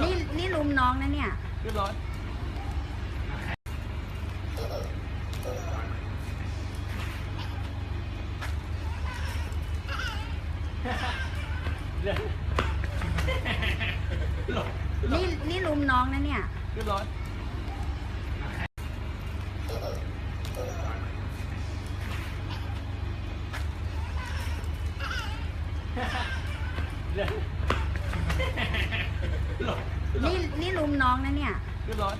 นี่นี่ลุมน้องนะเนี่ยขึ้นรถนี่นี่ลุมน้องนะเนี่ยขึ้นรถ นี่นี่ลุมน้องนะเนี่ยขึ้นรถ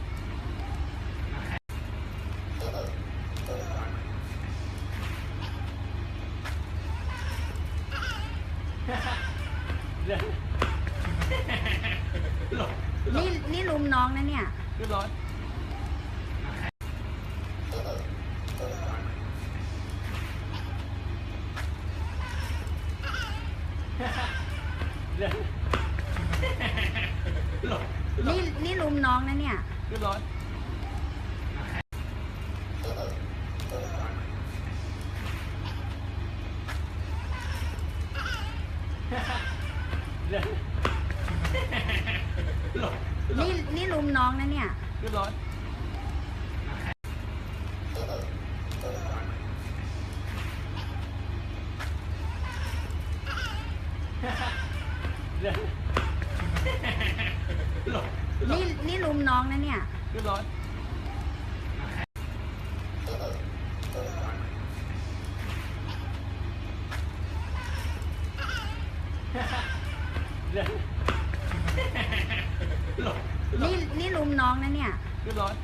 เดี๋ยวหลบหลบนี่นี่ลุมน้องนะเนี่ยขึ้นรถ นี่นี่ลุมน้องนะเนี่ยขึ้นรถเดี๋ยวหลบหลบนี่นี่ลุมน้องนะเนี่ยขึ้นรถนี่นี่ลุมน้องนะเนี่ยขึ้นรถนี่นี่ลุมน้องน นี่ยเดี๋ยวหลบหลบนี่นี่ลุมน้องนะเนี่ยขึ้นรถนี่นี่ลุมน้องนะเนี่ยขึ้นรถ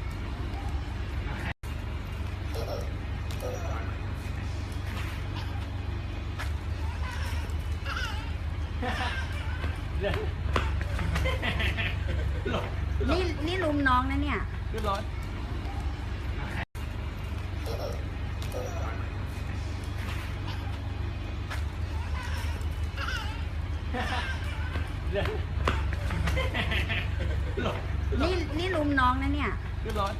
นี่นี่ลุมน้องนะเนี่ยขึ้นรถเดี๋ยวหลบหลบนี่นี่ลุมน้องนะเนี่ยขึ้นรถเดี๋ยวหลบหลบนี่นี่ลุมน้องนะเนี่ยขึ้นรถ